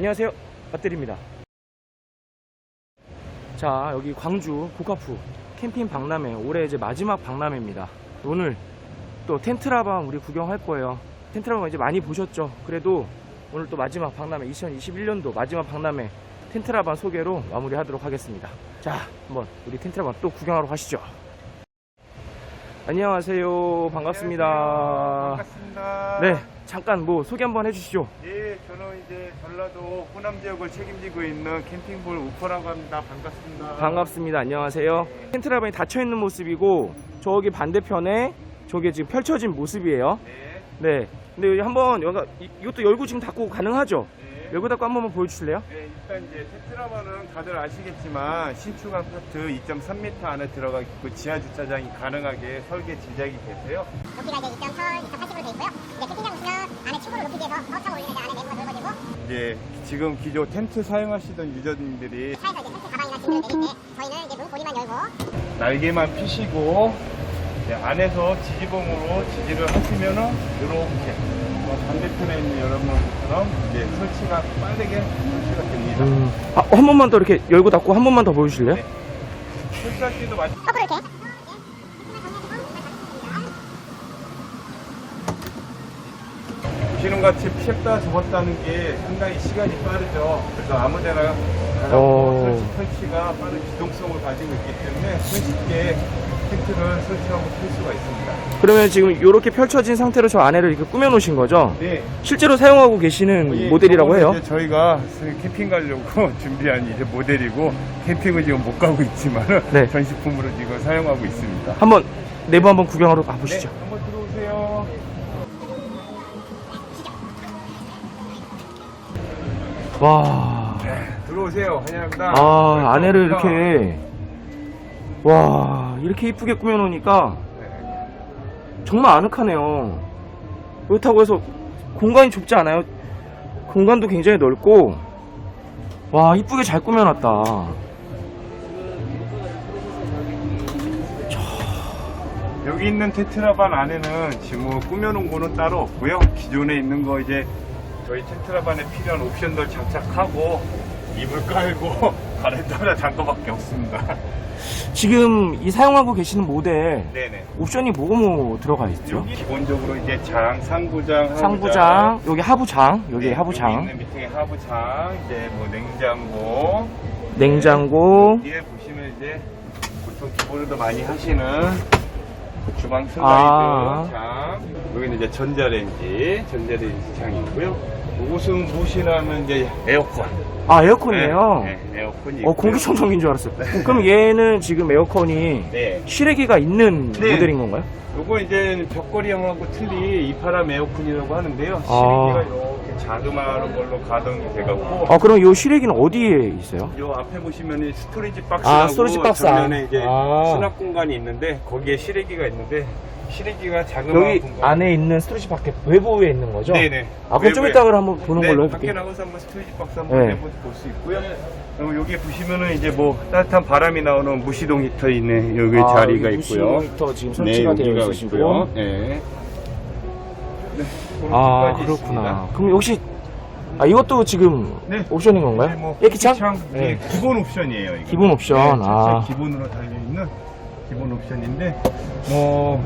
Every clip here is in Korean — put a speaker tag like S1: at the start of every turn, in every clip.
S1: 안녕하세요. 배터리입니다. 자, 여기 광주 고카프 캠핑 박람회 올해 이제 마지막 박람회입니다. 오늘 또 텐트라방 우리 구경할 거예요. 텐트라방 이제 많이 보셨죠? 그래도 오늘 또 마지막 박람회 2021년도 마지막 박람회 텐트라방 소개로 마무리하도록 하겠습니다. 자, 한번 우리 텐트라방 또 구경하러 가시죠. 안녕하세요. 반갑습니다.
S2: 반갑습니다.
S1: 네, 잠깐 뭐 소개 한번 해주시죠.
S2: 예, 저는 이제 전라도 호남 지역을 책임지고 있는 캠핑볼 우퍼라고 합니다. 반갑습니다.
S1: 반갑습니다. 안녕하세요. 텐트라방이 닫혀 있는 모습이고 저기 반대편에 저게 지금 펼쳐진 모습이에요.
S2: 네,
S1: 네. 근데 여기 한번 여기 이- 이것도 열고 지금 닫고 가능하죠?
S2: 네.
S1: 열고 닫고 한 번만 보여주실래요?
S2: 네, 일단 이제 테트라바는 다들 아시겠지만 신축 아파트 2.3m 안에 들어가 있고 지하 주차장이 가능하게 설계 제작이 돼서요.
S3: 높이가 이제 2.8, 2.80으로 돼 있고요. 이제 캠핑장 보시면 안에 층고를 높이기 위해서 올리면 이제 안에 내부가 넓어지고
S2: 이제 지금 기존 텐트 사용하시던 유저님들이
S3: 차에서 이제 텐트 가방이나 짐을 내릴 때 저희는 이제 문 고리만 열고
S2: 날개만 피시고 이제 안에서 지지봉으로 지지를 하시면은 이렇게 뭐 반대편에 있는 여러분처럼 이제 설치가 빠르게 설치가 됩니다.
S1: 음. 아, 한 번만 더 이렇게 열고 닫고 한 번만 더 보여주실래요?
S2: 네. 설치할 때도 마찬
S3: 거꾸로 이렇게
S2: 보시는 것 같이 피했다 접었다는 게 상당히 시간이 빠르죠. 그래서 아무데나 가서
S1: 어.
S2: 설치 설치가 빠른 기동성을 가지고 있기 때문에 손쉽게 텐트를 설치하고 필 수가 있습니다.
S1: 그러면 지금 이렇게 펼쳐진 상태로 저 안에를 이렇게 꾸며 놓으신 거죠?
S2: 네.
S1: 실제로 사용하고 계시는
S2: 예,
S1: 모델이라고 해요?
S2: 이제 저희가 캠핑 가려고 준비한 이제 모델이고 캠핑은 지금 못 가고 있지만
S1: 네.
S2: 전시품으로 지금 사용하고 있습니다.
S1: 한번 내부 한번 구경하러 가보시죠.
S2: 네,
S1: 와.
S2: 들어오세요. 환영합니다.
S1: 아, 안에를
S2: 웰컴.
S1: 이렇게 와, 이렇게 이쁘게 꾸며 놓으니까
S2: 네.
S1: 정말 아늑하네요. 그렇다고 해서 공간이 좁지 않아요. 공간도 굉장히 넓고 와, 이쁘게 잘 꾸며 놨다.
S2: 여기 있는 테트라반 안에는 지금 뭐 꾸며놓은 거는 따로 없고요. 기존에 있는 거 이제 저희 테트라반에 필요한 옵션들 장착하고 이불 깔고 바렌다라 단 거밖에 없습니다.
S1: 지금 이 사용하고 계시는 모델
S2: 네네.
S1: 옵션이 뭐뭐 뭐 들어가 있죠?
S2: 여기 기본적으로 이제 장, 상부장, 하부장,
S1: 상부장, 여기 하부장, 여기
S2: 네,
S1: 하부장,
S2: 여기 있는 밑에 하부장, 이제 뭐 냉장고,
S1: 냉장고,
S2: 뒤에 보시면 이제 보통 기본으로 많이 하시는 주방 슬라이드
S1: 아.
S2: 장, 여기는 이제 전자레인지, 전자레인지 장이고요. 이곳은 무엇이라면 이제 에어컨.
S1: 아 에어컨이에요.
S2: 네, 네, 에어컨이.
S1: 어
S2: 있고요.
S1: 공기청정기인 줄 알았어요. 그럼 얘는 지금 에어컨이
S2: 네.
S1: 실외기가 있는
S2: 네.
S1: 모델인 건가요?
S2: 요거 이제 벽걸이형하고 틀리 이파람 에어컨이라고 하는데요.
S1: 아.
S2: 실외기가 이렇게 자그마한 걸로 가동이 돼갖고
S1: 아 그럼 이 실외기는 어디에 있어요?
S2: 요 앞에 보시면 스토리지 박스하고
S1: 아, 스토리지 박스 안.
S2: 전면에 이제
S1: 아.
S2: 수납 공간이 있는데 거기에 실외기가 있는데 실외기가 자그마한
S1: 여기
S2: 공간.
S1: 안에 있는 스토리지 밖에 외부에 있는 거죠?
S2: 네네.
S1: 아 그럼 좀
S2: 외부에.
S1: 이따가 한번 보는
S2: 네,
S1: 걸로
S2: 밖에
S1: 해볼게요.
S2: 나가서 한번 스토리지 박스 한번
S1: 네.
S2: 내보 볼수 있고요. 그리고 여기 보시면은 이제 뭐 따뜻한 바람이 나오는 무시동 히터 있는 여기
S1: 아,
S2: 자리가
S1: 여기
S2: 있고요.
S1: 무시동히터 지금 설치가 되어
S2: 여기가
S1: 있으시고.
S2: 있고요. 네. 네, 그런
S1: 아
S2: 것까지
S1: 그렇구나.
S2: 있습니다.
S1: 그럼 혹시 아 이것도 지금
S2: 네.
S1: 옵션인
S2: 이제
S1: 건가요?
S2: 뭐
S1: 예기창?
S2: 네.
S1: 네.
S2: 기본 옵션이에요. 이거.
S1: 기본 옵션,
S2: 네,
S1: 아.
S2: 기본으로 달려 있는 기본 옵션인데 뭐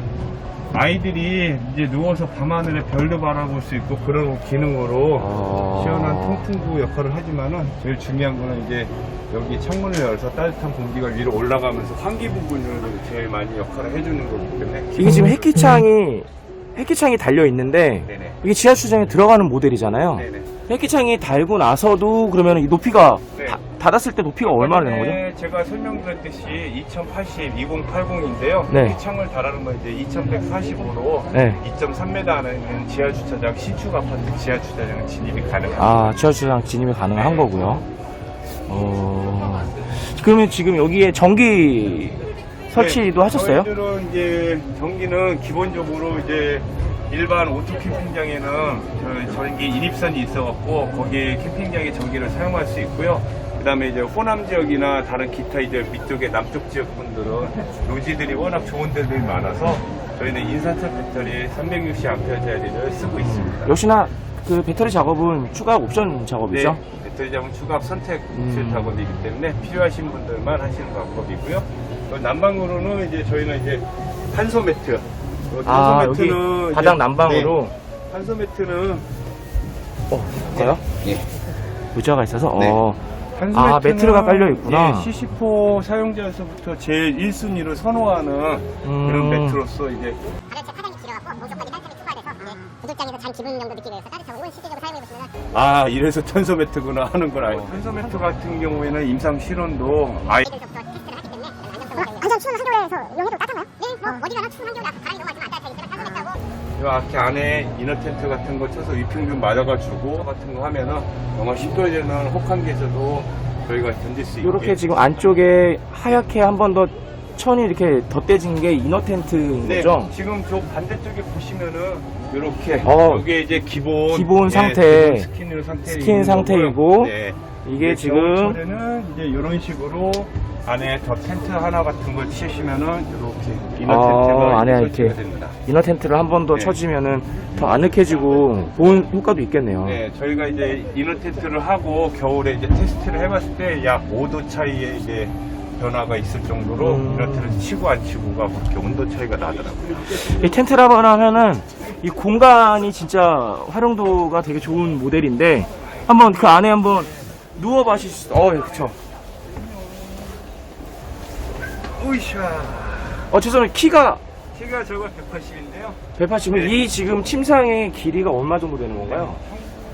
S2: 아이들이 이제 누워서 밤하늘에 별도 바라볼 수 있고 그런 기능으로
S1: 아.
S2: 시원한 통풍구 역할을 하지만은 제일 중요한 거는 이제 여기 창문을 열어서 따뜻한 공기가 위로 올라가면서 환기 부분을 제일 많이 역할을 해주는 거기 때문에
S1: 이게 지금 햇기창이 햇기창이 달려 있는데
S2: 네네
S1: 이게 지하 주차장에 들어가는 모델이잖아요.
S2: 네네
S1: 햇기창이 달고 나서도 그러면 이 높이가
S2: 네.
S1: 다- 닫았을 때 높이가 얼마나 되는 거죠?
S2: 네, 제가 설명드렸듯이 2080, 2080인데요.
S1: 네.
S2: 이 창을 달아놓으면 이제 2145로
S1: 네.
S2: 2.3m 안에 있는 지하 주차장, 신축 아파트 지하 주차장 진입이 가능합니다.
S1: 아 지하 주차장 진입이 가능한
S2: 네.
S1: 거고요. 어 그러면 지금 여기에 전기 설치도
S2: 네,
S1: 하셨어요?
S2: 저희들은 이제 전기는 기본적으로 이제 일반 오토 캠핑장에는 저- 전기 인입선이 있어갖고 거기에 캠핑장의 전기를 사용할 수 있고요. 그다음에 이제 호남 지역이나 다른 기타 이제 밑쪽에 남쪽 지역 분들은 노지들이 워낙 좋은 데들이 많아서 저희는 인산철 배터리 360A짜리를 쓰고 있습니다.
S1: 역시나 그 배터리 작업은 추가 옵션 작업이죠?
S2: 네, 배터리 잡은 추가 선택
S1: 음.
S2: 실 작업이기 때문에 필요하신 분들만 하시는 방법이고요. 또 난방으로는 이제 저희는 이제 한소 매트. 어,
S1: 아,
S2: 한소
S1: 여기
S2: 매트는 이제-
S1: 바닥 난방으로.
S2: 네, 한소 매트는
S1: 어, 볼까요?
S2: 예.
S1: 의자가 있어서,
S2: 네.
S1: 어.
S2: 한소
S1: 아, 매트가 깔려 있구나.
S2: 예, CC4 사용자에서부터 제일 1순위로 선호하는
S1: 음.
S2: 그런 매트로서 이제
S3: 구들장에서 잔 기분 정도 느끼게 해서 따뜻하고 이건 실제적으로 사용해보시면
S2: 아 이래서 탄소 매트구나 하는 걸 알고 탄소 매트 같은 경우에는 임상 실온도 아이
S3: 아이들부터 테스트를 하기 때문에 안전 안전 추운 환경에서 이용해도 따뜻한가요? 네, 뭐 어 디 가나 추운 환경에 가만히 넘어가지면 안 따뜻하니까 따뜻하고
S2: 요 앞에 안에 이너 텐트 같은 거 쳐서 위풍 좀 맞아가지고 같은 거 하면은 영하 10도에 되는 혹한기에서도 저희가 견딜 수 있게
S1: 이렇게 지금 안쪽에 하얗게 한 번 더 천이 이렇게 덧대진 게 이너 텐트인
S2: 네,
S1: 거죠?
S2: 지금 저 반대쪽에 보시면은 이렇게
S1: 어,
S2: 여기에 이제 기본
S1: 기본
S2: 예,
S1: 상태,
S2: 기본 스킨 상태
S1: 스킨 상태이고
S2: 네.
S1: 이게 지금
S2: 겨울철에는 이제 이런 식으로 안에 더 텐트 하나 같은 걸 치시면은 이렇게 이너
S1: 아,
S2: 텐트가
S1: 안에
S2: 설치가
S1: 이렇게.
S2: 됩니다.
S1: 이너 텐트를 한 번 더
S2: 네.
S1: 쳐지면은 더 아늑해지고 보온 효과도 있겠네요.
S2: 네, 저희가 이제 이너 텐트를 하고 겨울에 이제 테스트를 해봤을 때 약 5도 차이의 이제 변화가 있을 정도로
S1: 음.
S2: 텐트를 치고 안 치고가 그렇게 온도 차이가 나더라고요.
S1: 이 텐트라고 하면은 이 공간이 진짜 활용도가 되게 좋은 모델인데 한번 그 안에 한번 누워 봐실 수, 어, 그쵸.
S2: 으쌰.
S1: 어, 죄송해요. 키가
S2: 키가 저거 180인데요.
S1: 180,
S2: 네.
S1: 이 지금 침상의 길이가 얼마 정도 되는 건가요?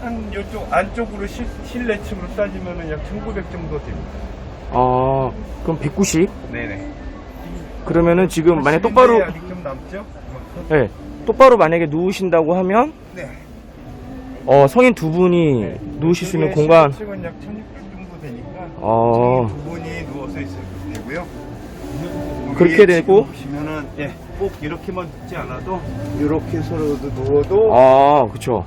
S2: 한 이쪽 안쪽으로 실, 실내 층으로 따지면은 약 1900 정도 됩니다.
S1: 어, 그럼 190?
S2: 네네.
S1: 그러면은 지금 만약 똑바로,
S2: 아직 좀 남죠?
S1: 예, 똑바로 만약에 누우신다고 하면,
S2: 네.
S1: 어, 성인 두 분이 누우실 수 있는 공간,
S2: 층은 약 1600 정도 되니까
S1: 어.
S2: 두 분이 누워서 있어도 되고요.
S1: 그렇게 되고?
S2: 보시면은 예, 꼭 이렇게만 눕지 않아도 이렇게 서로도 누워도
S1: 아, 그쵸.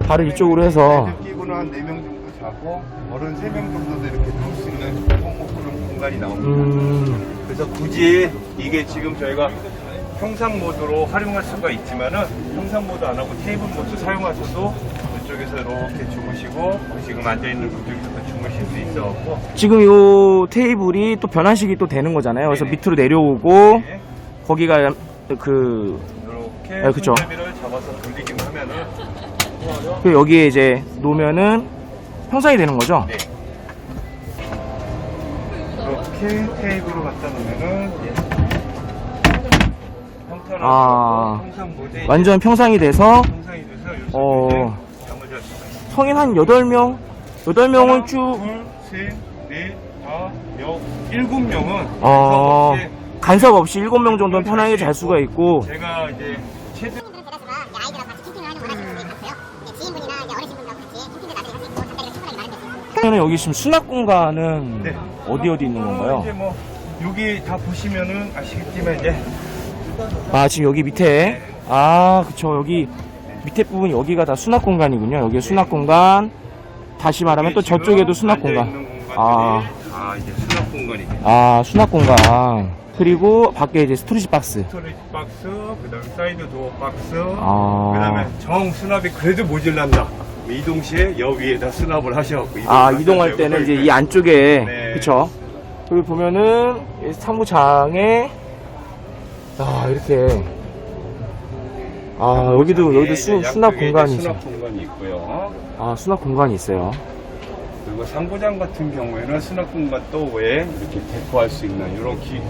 S1: 발을 이쪽으로 해서,
S2: 애들 끼고는 한 4명 정도 자고 어른 3명 정도도 이렇게 누울 수 있는 꼭 그런 공간이 나옵니다.
S1: 음,
S2: 그래서 굳이 이게 지금 저희가 평상 모드로 활용할 수가 있지만은 평상 모드 안 하고 테이블 모드 사용하셔도 이쪽에서 이렇게 주무시고 지금 앉아 있는 그쪽에서도 주무실 수 있어갖고
S1: 지금 요 테이블이 또 변환식이 또 되는 거잖아요. 그래서
S2: 네네.
S1: 밑으로 내려오고,
S2: 네,
S1: 거기가 그,
S2: 이렇게
S1: 네, 그쵸.
S2: 손잡이를 잡아서 돌리기만 하면은
S1: 그 여기에 이제 놓으면은 평상이 되는 거죠?
S2: 네. 이렇게 테이블을 갖다 놓으면은 예. 평탄하고
S1: 아.
S2: 평상 모드에
S1: 완전 평상이 돼서
S2: 평상이 돼서 이렇게
S1: 어. 성인 한 8명? 8명은 쭉,
S2: 둘, 셋, 넷, 다, 여, 일곱 명은
S1: 어, 간섭 없이 7명 정도는 편하게 잘 수가 있고,
S2: 제가 이제
S1: 그러면 여기 지금 수납 공간은
S2: 네.
S1: 어디 어디 있는
S2: 어,
S1: 건가요?
S2: 이제 뭐 여기 다 보시면은 아시겠지만 이제
S1: 아, 지금 여기 밑에. 아, 그쵸. 여기 밑에 부분 여기가 다 수납 공간이군요. 여기 수납 공간. 다시 말하면 또 저쪽에도 수납 공간.
S2: 공간들이
S1: 아.
S2: 아 이제 수납 공간이겠죠.
S1: 아, 수납 공간. 그리고 밖에 이제 스토리지 박스.
S2: 스토리지 박스, 그다음에 사이드 도어 박스,
S1: 아.
S2: 그다음에 정 수납이 그래도 모질란다. 이동 시에 여 위에다 수납을 하셔갖고
S1: 아, 이동할 때는 이제 이 안쪽에.
S2: 네.
S1: 그쵸. 여기 보면은 이 사무장에 아, 이렇게. 아, 여기도, 여기도 수, 수납 공간이 있어.
S2: 수납 공간이 있고요.
S1: 아, 수납 공간이 있어요.
S2: 그리고 상부장 같은 경우에는 수납 공간 또 외에 이렇게 데코할 수 있는 이런 기,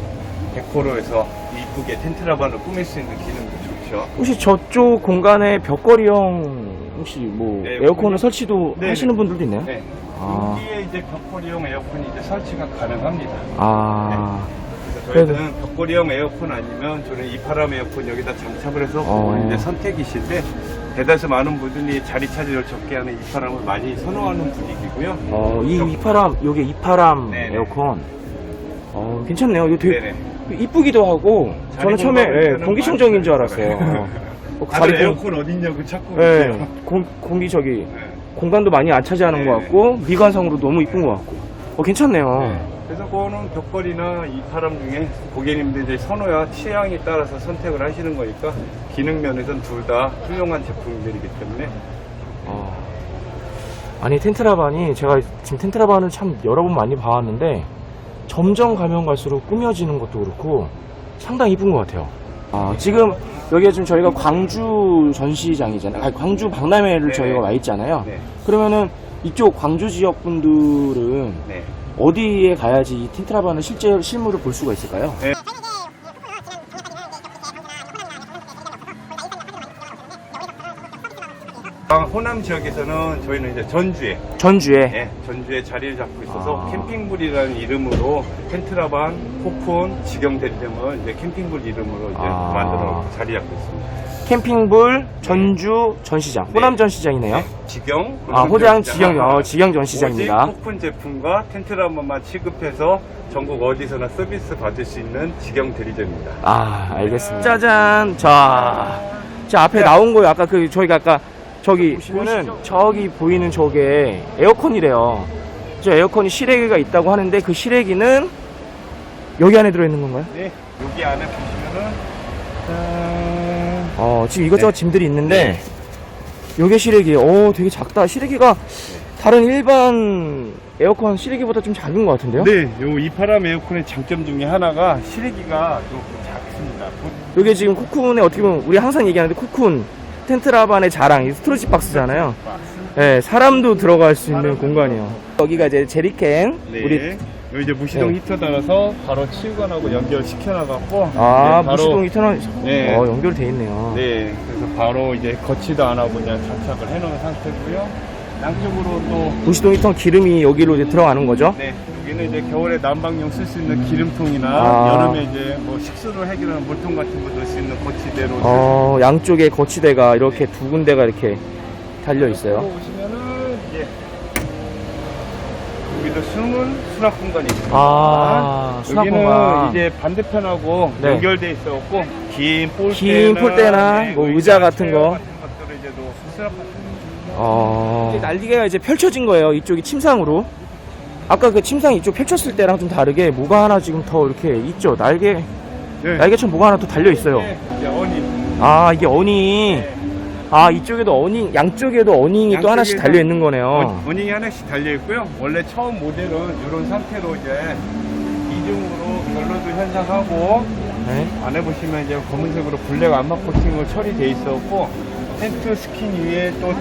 S2: 데코로 해서 이쁘게 텐트라반을 꾸밀 수 있는 기능도 좋죠.
S1: 혹시 저쪽 공간에 벽걸이형 혹시 뭐
S2: 네,
S1: 에어컨을
S2: 거기-
S1: 설치도
S2: 네,
S1: 하시는
S2: 네.
S1: 분들도 있나요?
S2: 네.
S1: 아.
S2: 여기에 이제 벽걸이용 에어컨이 이제 설치가 가능합니다.
S1: 아,
S2: 그래서 저희는 벽걸이형 에어컨 아니면 저는 이파람 에어컨 여기다 장착을 해서
S1: 어.
S2: 이제 선택이신데 대다수 많은 분들이 자리 차지를 적게 하는 이파람을 많이 선호하는 분위기고요.
S1: 어, 이 이파람, 요게 이파람
S2: 네 네.
S1: 에어컨. 어, 괜찮네요. 이거 되게
S2: 네네.
S1: 이쁘기도 하고, 저는 처음에 예,
S2: 때는
S1: 공기청정기인 줄 알았어요. 어. 어,
S2: 다들
S1: 자리 공,
S2: 에어컨 어딨냐고 찾고
S1: 예,
S2: 계세요.
S1: 공, 공기 저기,
S2: 네.
S1: 공간도 많이 안 차지하는 것
S2: 네네.
S1: 같고, 미관상으로 너무 이쁜 것 같고. 어, 괜찮네요.
S2: 네. 그래서 그거는 벽걸이나 이파람 중에 고객님들 이제 선호야 취향에 따라서 선택을 하시는 거니까 기능 면에서는 둘다 훌륭한 제품들이기 때문에
S1: 아니 텐트라반이 제가 지금 텐트라반을 참 여러 번 많이 봐왔는데 점점 가면 갈수록 꾸며지는 것도 그렇고 상당히 이쁜 것 같아요. 아, 지금 여기가 지금 저희가 광주 전시장이잖아요. 아니, 광주 박람회를
S2: 네.
S1: 저희가 와 있잖아요.
S2: 네.
S1: 그러면은 이쪽 광주 지역 분들은
S2: 네.
S1: 어디에 가야지 이 텐트라반을 실제 실물을 볼 수가 있을까요?
S2: 아, 호남 지역에서는 저희는 이제 전주에
S1: 전주에
S2: 예, 전주에 자리를 잡고 있어서
S1: 아.
S2: 캠핑불이라는 이름으로 텐트라반, 포콘, 직영대 등을 이제 캠핑불 이름으로 이제
S1: 아.
S2: 만들어 자리 잡고 있습니다.
S1: 캠핑불 전주 전시장 호남 전시장이네요.
S2: 직영,
S1: 아 호장. 지경 어, 지경 전시장입니다.
S2: 오직 포콘 제품과 텐트라반만 취급해서 전국 어디서나 서비스 받을 수 있는 직영 대리점입니다.
S1: 아, 알겠습니다. 짜잔. 자, 자 앞에 나온 거요. 아까 그 저희가 아까 저기 보시면은 저기 보이는 저게 에어컨이래요. 저 에어컨이 실외기가 있다고 하는데 그 실외기는 여기 안에 들어 있는 건가요?
S2: 네, 여기 안에 보시면은 짠.
S1: 어, 지금 이것저것 짐들이 있는데 요게 실외기예요. 오, 되게 작다. 실외기가 다른 일반 에어컨 실외기보다 좀 작은 것 같은데요?
S2: 네, 요 이파람 에어컨의 장점 중에 하나가 실외기가 좀 작습니다.
S1: 요게 지금 코쿤의 어떻게 보면 우리 항상 얘기하는데 코쿤 텐트 라반의 자랑 이 스토리지 박스잖아요. 네, 사람도 들어갈 수 있는 공간이요. 여기가 이제 제리캔
S2: 네.
S1: 우리
S2: 여기 이제 무시동
S1: 네.
S2: 히터 달아서 바로 치우관하고 연결시켜 나갔고
S1: 아
S2: 네, 바로
S1: 무시동 이터널
S2: 네.
S1: 어 연결돼 있네요.
S2: 네, 그래서 바로 이제 거치도 안 하고 그냥 장착을 해놓은 상태고요. 양쪽으로 또
S1: 무시동 이터 기름이 여기로 이제 들어가는 거죠.
S2: 네, 여기는 이제 겨울에 난방용 쓸 수 있는 기름통이나
S1: 아.
S2: 여름에 이제 뭐 식수를 해결하는 물통 같은 거 넣을 수 있는 거치대로
S1: 어 양쪽에 거치대가 이렇게 두 군데가 이렇게 달려 있어요.
S2: 보시면은 이제 여기도 숨은 수납 공간이 있습니다.
S1: 아 수납
S2: 여기는
S1: 공간.
S2: 이제 반대편하고
S1: 네.
S2: 연결돼 있어갖고 긴 폴대나,
S1: 긴 폴대나 뭐 의자 같은 거.
S2: 같은 것들을 이제 또 수납할 수.
S1: 어. 날개가 이제 펼쳐진 거예요. 이쪽이 침상으로. 아까 그 침상 이쪽 펼쳤을 때랑 좀 다르게 뭐가 하나 지금 더 이렇게 있죠. 날개
S2: 네.
S1: 날개처럼 뭐가 하나 또 달려 있어요.
S2: 네, 어니
S1: 아 이게 어닝. 아 이쪽에도 어닝, 양쪽에도 어닝이 또 하나씩 달려 있는 거네요.
S2: 어, 어닝이 하나씩 달려 있고요. 원래 처음 모델은 이런 상태로 이제 이중으로 결로도 현상하고
S1: 네.
S2: 안에 보시면 이제 검은색으로 블랙 암막 코팅으로 처리돼 있었고 텐트 스킨 위에 또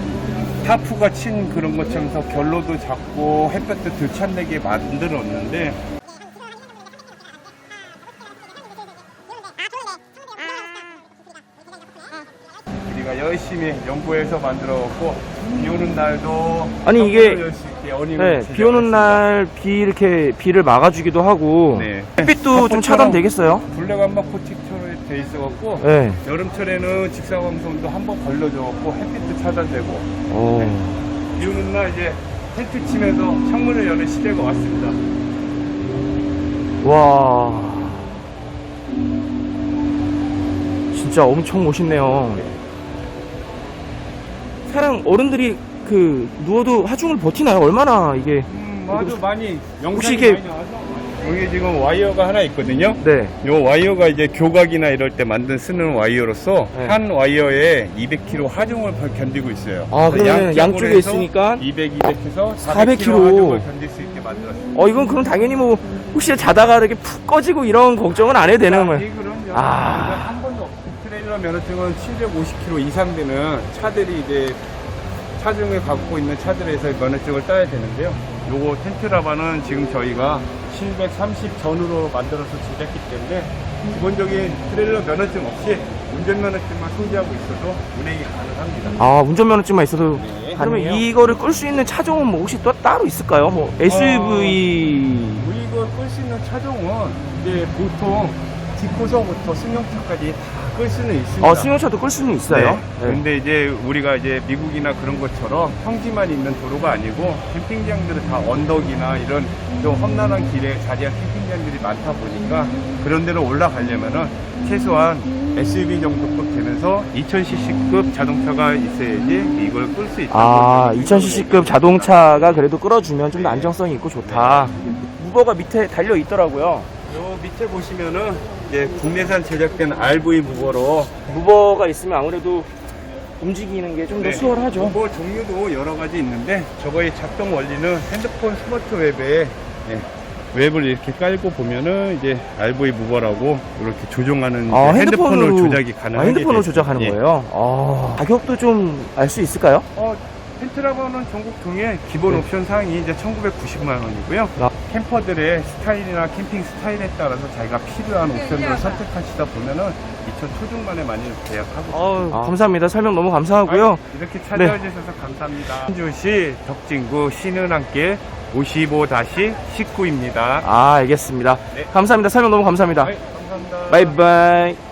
S2: 타프가 친 그런 것처럼 더 결로도 작고 햇볕도 덜 찬내게 만들었는데 우리가 열심히 연구해서 만들어갖고 비 오는 날도
S1: 아니, 이게- 네, 비 오는. 날 비 이렇게 비를 막아주기도 하고
S2: 네.
S1: 햇빛도 좀 차단되겠어요.
S2: 블랙 암막 코팅처럼 돼 있어갖고
S1: 네.
S2: 여름철에는 직사광선도 한번 걸려줘갖고 햇빛도 차단되고
S1: 오.
S2: 비 오는 날 이제 텐트 치면서 창문을 여는 시대가 왔습니다.
S1: 와. 진짜 엄청 멋있네요. 사람 어른들이 그 누워도 하중을 버티나요? 얼마나 이게
S2: 음, 아주 많이 영상이
S1: 혹시 이게-
S2: 많이 나와서 여기 지금 와이어가 하나 있거든요.
S1: 네.
S2: 요 와이어가 이제 교각이나 이럴 때 만든 쓰는 와이어로서
S1: 네.
S2: 한 와이어에 200kg 하중을 견디고 있어요.
S1: 아, 그러면 양쪽에
S2: 해서
S1: 있으니까
S2: 200, 200해서
S1: 400
S2: 400kg
S1: kg.
S2: 하중을 견딜 수 있게 만들었습니다.
S1: 어 이건 그럼 당연히 뭐 혹시 자다가 이렇게 푹 꺼지고 이런 걱정은 안 해도 되는 거예요.
S2: 예, 그럼요.
S1: 아.
S2: 한 번도 없어요. 트레일러 면허증은 750km 이상 되는 차들이 이제 차종을 갖고 있는 차들에서 면허증을 따야 되는데요. 요거 텐트라바는 지금 저희가 730 전후로 만들어서 제작했기 때문에 기본적인 트레일러 면허증 없이 운전면허증만 소지하고 있어도 운행이 가능합니다.
S1: 아 운전면허증만 있어도
S2: 네,
S1: 그러면
S2: 가능해요.
S1: 이거를 끌 수 있는 차종은 뭐 혹시 또 따로 있을까요? 뭐 SUV
S2: 이걸 끌수 있는 차종은 이제 보통 뒷고서부터 승용차까지 다 끌 수는 있습니다.
S1: 어 승용차도 끌 수는 있어요.
S2: 네.
S1: 네.
S2: 근데 이제 우리가 이제 미국이나 그런 것처럼 평지만 있는 도로가 아니고 캠핑장들은 다 언덕이나 이런 좀 험난한 길에 자리한 캠핑장들이 많다 보니까 그런 데로 올라가려면은 최소한 SUV 정도급 되면서 2000cc급 자동차가 있어야지 이걸 끌 수 있다.
S1: 아 2000cc급 자동차가 그래도 끌어주면 좀 더 안정성이 있고 좋다. 무버가 밑에 달려 있더라고요.
S2: 요 밑에 보시면은 이제 국내산 제작된 RV 무버로
S1: 무버가 있으면 아무래도 움직이는 게 좀 더
S2: 네.
S1: 수월하죠.
S2: 뭐 종류도 여러 가지 있는데 저거의 작동 원리는 핸드폰 스마트 웹에 예, 웹을 이렇게 깔고 보면은 이제 RV 무버라고 이렇게 조종하는
S1: 아,
S2: 이제
S1: 핸드폰으로
S2: 조작이
S1: 아,
S2: 가능하게
S1: 핸드폰으로
S2: 돼 있어요.
S1: 조작하는
S2: 예.
S1: 거예요. 아, 가격도 좀 알 수 있을까요?
S2: 어, 텐트라버는 전국 통해 기본
S1: 네.
S2: 옵션 사항이 이제 1,990만 원이고요.
S1: 아.
S2: 캠퍼들의 스타일이나 캠핑 스타일에 따라서 자기가 필요한 옵션들을 선택하시다 보면은 2천 초중반에 많이 계약하고
S1: 아, 감사합니다. 설명 너무 감사하고요.
S2: 아, 이렇게 찾아와 주셔서 감사합니다. 신주시 덕진구 신은함길 55-19입니다.
S1: 아, 알겠습니다.
S2: 네.
S1: 감사합니다. 설명 너무 감사합니다.
S2: 감사합니다.
S1: 바이바이.